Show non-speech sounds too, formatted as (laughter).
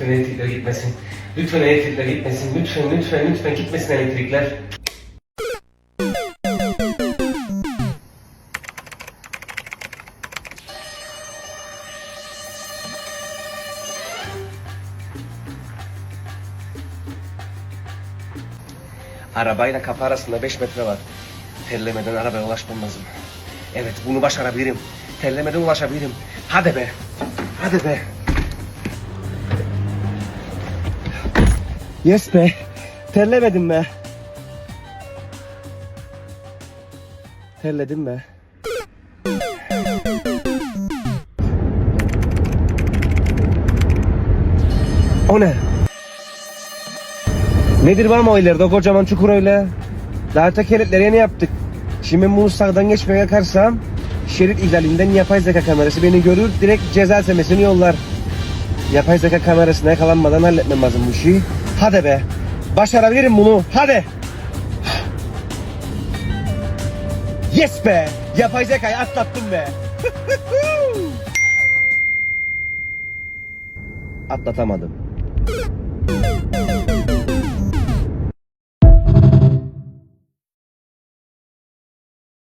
Lütfen elektrikler gitmesin. Lütfen elektrikler gitmesin. Lütfen lütfen lütfen gitmesin elektrikler. Arabayla kapı arasında 5 metre var. Terlemeden arabaya ulaşmam lazım. Evet bunu başarabilirim. Terlemeden ulaşabilirim. Hadi be. Hadi be. Yes be. Terlemedim be. Terledim be. O ne? Nedir var mı o ileride o kocaman çukur öyle? Daha tekerletleri yeni yaptık. Şimdi bunu sağdan geçmeye kalkarsam şerit ihlalinden yapay zeka kamerası beni görür direkt ceza semesini yollar. Yapay zeka kamerasına yakalanmadan halletmem lazım bu işi. Hadi be. Başarabilirim bunu. Hadi. Yes be. Yapay zekayı atlattım be. (laughs) Atlatamadım.